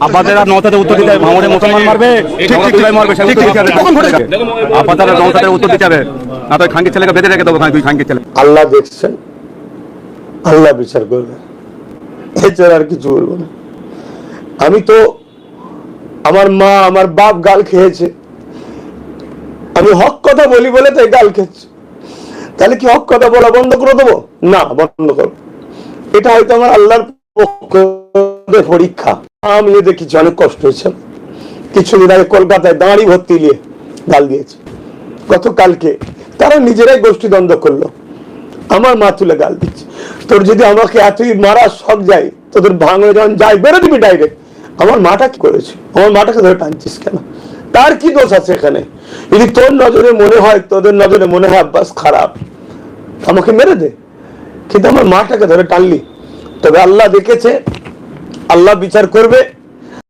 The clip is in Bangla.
তো করবে। আমি তো আমার মা, আমার বাপ গাল খেয়েছে। আমি হক কথা বলি বলে তাই গাল খেয়েছে। তাহলে কি হক কথা বলা বন্ধ করে দেবো? না, বন্ধ করো এটা হয়তো আমার আল্লাহর পক্ষ পরীক্ষা। অনেক কষ্ট হয়েছে? কিছুদিন আগে কলকাতায় দাঁড়ি ভর্তি নিয়ে গাল দিয়েছে। গতকালকে তারা নিজেরাই গোষ্ঠী দ্বন্দ্ব করল। আমার মা তুলে গাল দিচ্ছে। তোর যদি আমাকে এতই মারা শখ যায়, তোদের যখন বেরো দিবি ডাইরেক্ট আমার মাটা কি করেছে? আমার মাটাকে ধরে টানছিস কেন? তার কি দোষ আছে এখানে? যদি তোর নজরে মনে হয়, তোদের নজরে মনে হয়, আব্বাস, খারাপ। আমাকে মেরে দে। কিন্তু আমার মাটাকে ধরে টানলি। তবে আল্লাহ দেখেছে আল্লাহ বিচার করবে